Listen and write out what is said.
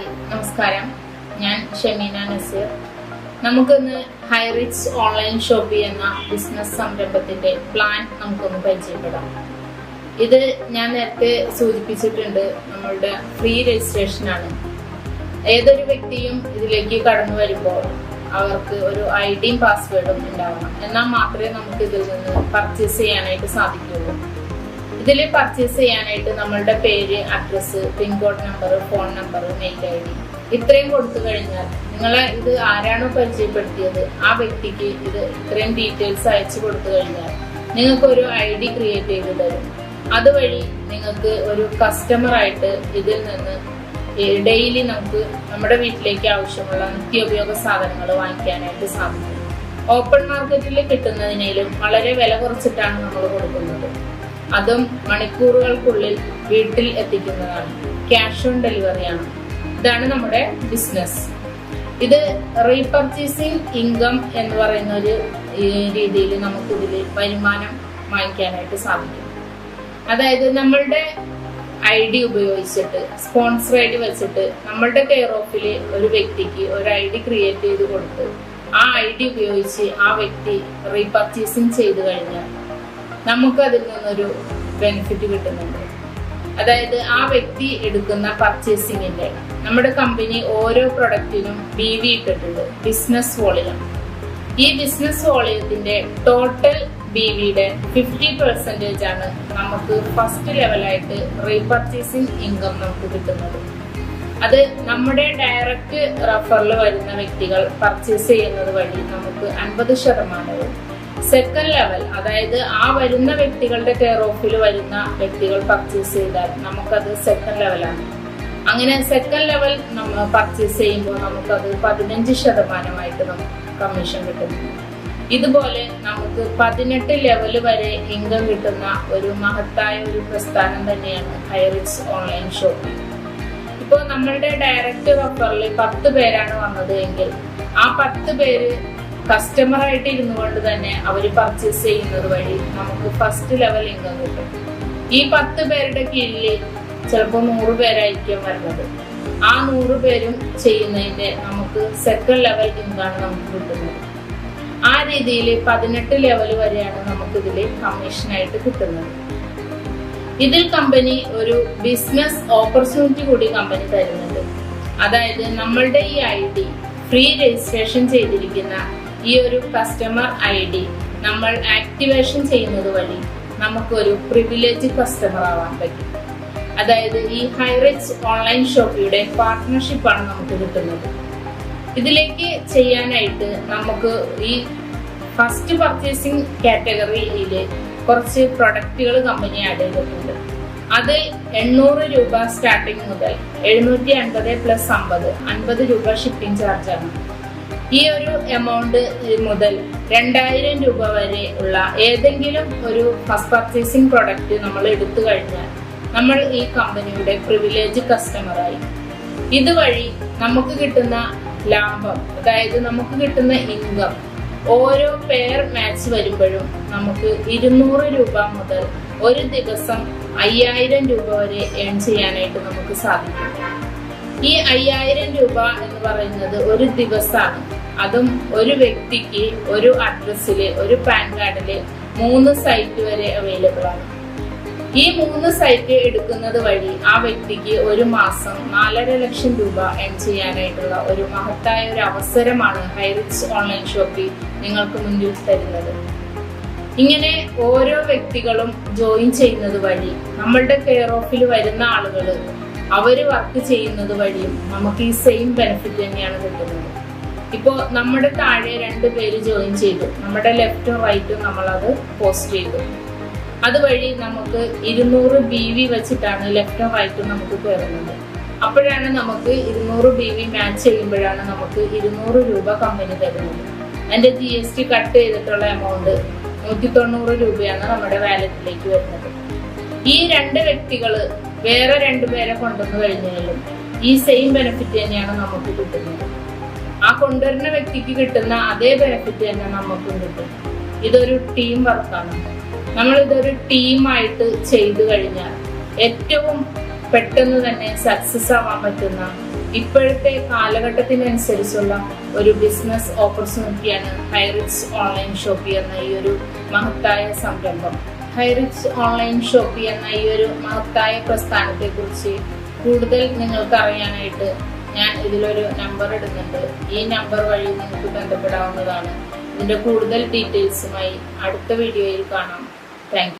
Hi നമസ്കാരം. ഞാൻ ഷമീന നസീർ. നമുക്കൊന്ന് ഹൈറിച്ച് ഓൺലൈൻ ഷോപ്പി എന്ന ബിസിനസ് സംരംഭത്തിന്റെ പ്ലാൻ നമുക്കൊന്ന് പരിചയപ്പെടാം. ഇത് ഞാൻ നേരത്തെ സൂചിപ്പിച്ചിട്ടുണ്ട് നമ്മളുടെ ഫ്രീ രജിസ്ട്രേഷൻ ആണ്. ഏതൊരു വ്യക്തിയും ഇതിലേക്ക് കടന്നു വരുമ്പോൾ അവർക്ക് ഒരു ഐ ഡിയും പാസ്വേഡും ഉണ്ടാവണം. എന്നാൽ മാത്രമേ നമുക്ക് ഇതിൽ നിന്ന് പർച്ചേസ് ചെയ്യാനായിട്ട് സാധിക്കുകയുള്ളൂ. ഇതിൽ പർച്ചേസ് ചെയ്യാനായിട്ട് നമ്മളുടെ പേര് address pin code number phone number mail I D ഇത്രയും കൊടുത്തു കഴിഞ്ഞാൽ നിങ്ങളെ ഇത് ആരാണോ പരിചയപ്പെടുത്തിയത് ആ വ്യക്തിക്ക് ഇത് ഇത്രയും ഡീറ്റെയിൽസ് അയച്ചു കൊടുത്തു കഴിഞ്ഞാൽ നിങ്ങൾക്ക് ഒരു ഐ ഡി ക്രിയേറ്റ് ചെയ്ത് തരും. അതുവഴി നിങ്ങൾക്ക് ഒരു കസ്റ്റമർ ആയിട്ട് ഇതിൽ നിന്ന് ഡെയിലി നമുക്ക് നമ്മുടെ വീട്ടിലേക്ക് ആവശ്യമുള്ള നിത്യോപയോഗ സാധനങ്ങൾ വാങ്ങിക്കാനായിട്ട് സാധിക്കും. ഓപ്പൺ മാർക്കറ്റിൽ കിട്ടുന്നതിനേലും വളരെ വില കുറച്ചിട്ടാണ് നമ്മൾ കൊടുക്കുന്നത്. അതും മണിക്കൂറുകൾക്കുള്ളിൽ വീട്ടിൽ എത്തിക്കുന്നതാണ്. ക്യാഷ് ഓൺ ഡെലിവറിയാണ് ഇതാണ് നമ്മുടെ ബിസിനസ് ഇത് റീപർച്ചേസിംഗ് ഇൻകം എന്ന് പറയുന്ന ഒരു രീതിയിൽ നമുക്കിതിൽ വരുമാനം വാങ്ങിക്കാനായിട്ട് സാധിക്കും. അതായത് നമ്മളുടെ ഐ ഡി ഉപയോഗിച്ചിട്ട് സ്പോൺസർ ഐ ഡി വെച്ചിട്ട് നമ്മളുടെ കെയർ ഓഫിൽ ഒരു വ്യക്തിക്ക് ഒരു ഐ ഡി ക്രിയേറ്റ് ചെയ്ത് കൊടുത്ത് ആ ഐ ഡി ഉപയോഗിച്ച് ആ വ്യക്തി റീപർച്ചേസിങ് ചെയ്തു കഴിഞ്ഞാൽ നമുക്ക് അതിൽ നിന്നൊരു ബെനിഫിറ്റ് കിട്ടുന്നുണ്ട്. അതായത് ആ വ്യക്തി എടുക്കുന്ന പർച്ചേസിങ്ങിന്റെ നമ്മുടെ കമ്പനി ഓരോ പ്രൊഡക്റ്റിനും ബി വി ഇട്ടിട്ടുണ്ട് ബിസിനസ് വോളിയം ഈ ബിസിനസ് വോളിയത്തിന്റെ ടോട്ടൽ ബി വിയുടെ ഫിഫ്റ്റി പെർസെന്റേജ് ആണ് നമുക്ക് ഫസ്റ്റ് ലെവലായിട്ട് റീപർച്ചേസിങ് ഇൻകം നമുക്ക് കിട്ടുന്നത്. അത് നമ്മുടെ ഡയറക്റ്റ് റഫറിൽ വരുന്ന വ്യക്തികൾ പർച്ചേസ് ചെയ്യുന്നത് വഴി നമുക്ക് അൻപത് ശതമാനവും സെക്കൻഡ് ലെവൽ അതായത് ആ വരുന്ന വ്യക്തികളുടെ കെയർ ഓഫിൽ വരുന്ന വ്യക്തികൾ പർച്ചേസ് ചെയ്താൽ നമുക്കത് സെക്കൻഡ് ലെവലാണ് അങ്ങനെ സെക്കൻഡ് ലെവൽ നമ്മൾ പർച്ചേസ് ചെയ്യുമ്പോൾ നമുക്കത് പതിനഞ്ച് ശതമാനമായിട്ട് നമുക്ക് കമ്മീഷൻ കിട്ടുന്നു ഇതുപോലെ നമുക്ക് പതിനെട്ട് ലെവൽ വരെ ഇൻകം കിട്ടുന്ന ഒരു മഹത്തായ ഒരു പ്രസ്ഥാനം തന്നെയാണ് ഹൈറിക്സ് ഓൺലൈൻ ഷോപ്പിംഗ് ഇപ്പോൾ നമ്മളുടെ ഡയറക്റ്റ് റഫറിൽ പത്ത് പേരാണ് വന്നത് എങ്കിൽ ആ പത്ത് പേര് കസ്റ്റമർ ആയിട്ട് ഇരുന്നു കൊണ്ട് തന്നെ അവർ പർച്ചേസ് ചെയ്യുന്നത് വഴി നമുക്ക് ഫസ്റ്റ് ലെവൽ ഇൻകം കിട്ടും. ഈ പത്ത് പേരുടെ കീഴിൽ ചിലപ്പോൾ നൂറ് പേരായിരിക്കും വരുന്നത്. ആ നൂറ് പേരും ചെയ്യുന്നതിന്റെ നമുക്ക് സെക്കൻഡ് ലെവൽ ഇൻകാണ് നമുക്ക് കിട്ടുന്നത്. ആ രീതിയിൽ പതിനെട്ട് ലെവൽ വരെയാണ് നമുക്ക് ഇതിൽ കമ്മീഷനായിട്ട് കിട്ടുന്നത്. ഇതിൽ കമ്പനി ഒരു ബിസിനസ് ഓപ്പർച്യൂണിറ്റി കൂടി കമ്പനി തരുന്നുണ്ട്. അതായത് നമ്മളുടെ ഈ ഐ ഡി ഫ്രീ രജിസ്ട്രേഷൻ ചെയ്തിരിക്കുന്ന ഈ ഒരു കസ്റ്റമർ ഐ ഡി നമ്മൾ ആക്ടിവേഷൻ ചെയ്യുന്നത് വഴി നമുക്കൊരു പ്രിവിലേജ് കസ്റ്റമർ ആവാൻ പറ്റും. അതായത് ഈ ഹൈറിച്ച് ഓൺലൈൻ ഷോപ്പിയുടെ പാർട്ട്ണർഷിപ്പാണ് നമുക്ക് കിട്ടുന്നത്. ഇതിലേക്ക് ചെയ്യാനായിട്ട് നമുക്ക് ഈ ഫസ്റ്റ് പർച്ചേസിങ് കാറ്റഗറിയിൽ കുറച്ച് പ്രൊഡക്റ്റുകൾ കമ്പനി ആഡ് ചെയ്തിട്ടുണ്ട്. അത് എണ്ണൂറ് രൂപ സ്റ്റാർട്ടിങ് മുതൽ എഴുന്നൂറ്റി അൻപത് പ്ലസ് അമ്പത് അൻപത് രൂപ ഷിപ്പിംഗ് ചാർജാണ് ഈ ഒരു എമൗണ്ട് മുതൽ രണ്ടായിരം രൂപ വരെ ഉള്ള ഏതെങ്കിലും ഒരു ഫസ്റ്റ് പർച്ചേസിംഗ് പ്രൊഡക്റ്റ് നമ്മൾ എടുത്തു കഴിഞ്ഞാൽ നമ്മൾ ഈ കമ്പനിയുടെ പ്രിവിലേജ് കസ്റ്റമറായി ഇതുവഴി നമുക്ക് കിട്ടുന്ന ലാഭം അതായത് നമുക്ക് കിട്ടുന്ന ഇൻകം ഓരോ പെയർ മാച്ച് വരുമ്പോഴും നമുക്ക് ഇരുന്നൂറ് രൂപ മുതൽ ഒരു ദിവസം അയ്യായിരം രൂപ വരെ ഏൺ ചെയ്യാനായിട്ട് നമുക്ക് സാധിക്കും. ഈ അയ്യായിരം രൂപ എന്ന് പറയുന്നത് ഒരു ദിവസമാണ്. അതും ഒരു വ്യക്തിക്ക് ഒരു അഡ്രസ്സിൽ ഒരു പാൻ കാർഡിൽ മൂന്ന് സൈറ്റ് വരെ അവൈലബിൾ ആണ്. ഈ മൂന്ന് സൈറ്റ് എടുക്കുന്നത് വഴി ആ വ്യക്തിക്ക് ഒരു മാസം നാലര ലക്ഷം രൂപ എൺ ചെയ്യാനായിട്ടുള്ള ഒരു മഹത്തായ ഒരു അവസരമാണ് ഹൈറിച്ച് ഓൺലൈൻ ഷോപ്പിൽ നിങ്ങൾക്ക് മുന്നിൽ തരുന്നത്. ഇങ്ങനെ ഓരോ വ്യക്തികളും ജോയിൻ ചെയ്യുന്നത് വഴി നമ്മളുടെ കെയർ ഓഫിൽ വരുന്ന ആളുകൾ അവർ വർക്ക് ചെയ്യുന്നത് വഴിയും നമുക്ക് ഈ സെയിം ബെനിഫിറ്റ് തന്നെയാണ് കിട്ടുന്നത്. ഇപ്പോൾ നമ്മുടെ താഴെ രണ്ട് പേര് ജോയിൻ ചെയ്തു. നമ്മുടെ ലെഫ്റ്റും റൈറ്റും നമ്മളത് പോസ്റ്റ് ചെയ്തു. അതുവഴി നമുക്ക് ഇരുന്നൂറ് ബി വി വെച്ചിട്ടാണ് ലെഫ്റ്റും റൈറ്റും നമുക്ക് കയറുന്നത് അപ്പോഴാണ് നമുക്ക് ഇരുന്നൂറ് ബി വി മാച്ച് ചെയ്യുമ്പോഴാണ് നമുക്ക് ഇരുന്നൂറ് രൂപ കമ്പനി തരുന്നത്. അതിന്റെ ജി എസ് ടി കട്ട് ചെയ്തിട്ടുള്ള എമൗണ്ട് നൂറ്റി തൊണ്ണൂറ് രൂപയാണ് നമ്മുടെ വാലറ്റിലേക്ക് വരുന്നത്. ഈ രണ്ട് വ്യക്തികൾ വേറെ രണ്ടുപേരെ കൊണ്ടുവന്നു കഴിഞ്ഞാലും ഈ സെയിം ബെനിഫിറ്റ് തന്നെയാണ് നമുക്ക് കിട്ടുന്നത്. ആ കൊണ്ടുവരുന്ന വ്യക്തിക്ക് കിട്ടുന്ന അതേ ബെനിഫിറ്റ് തന്നെ നമുക്കും കിട്ടും. ഇതൊരു ടീം വർക്കാണ് നമ്മൾ ഇതൊരു ടീമായിട്ട് ചെയ്തു കഴിഞ്ഞാൽ ഏറ്റവും പെട്ടെന്ന് തന്നെ സക്സസ് ആവാൻ പറ്റുന്ന ഇപ്പോഴത്തെ കാലഘട്ടത്തിനനുസരിച്ചുള്ള ഒരു ബിസിനസ് ഓപ്പർച്യൂണിറ്റിയാണ് ഹൈറിച്ച് ഓൺലൈൻ ഷോപ്പി എന്ന ഈ ഒരു മഹത്തായ സംരംഭം. ഹൈറിച്ച് ഓൺലൈൻ ഷോപ്പി എന്ന ഈ ഒരു മഹത്തായ പ്രസ്ഥാനത്തെ കുറിച്ച് കൂടുതൽ നിങ്ങൾക്ക് അറിയാനായിട്ട് ഞാൻ ഇതിലൊരു നമ്പർ ഇടുന്നുണ്ട് ഈ നമ്പർ വഴി നിങ്ങൾക്ക് ബന്ധപ്പെടാവുന്നതാണ്. ഇതിന്റെ കൂടുതൽ ഡീറ്റെയിൽസുമായി അടുത്ത വീഡിയോയിൽ കാണാം. താങ്ക്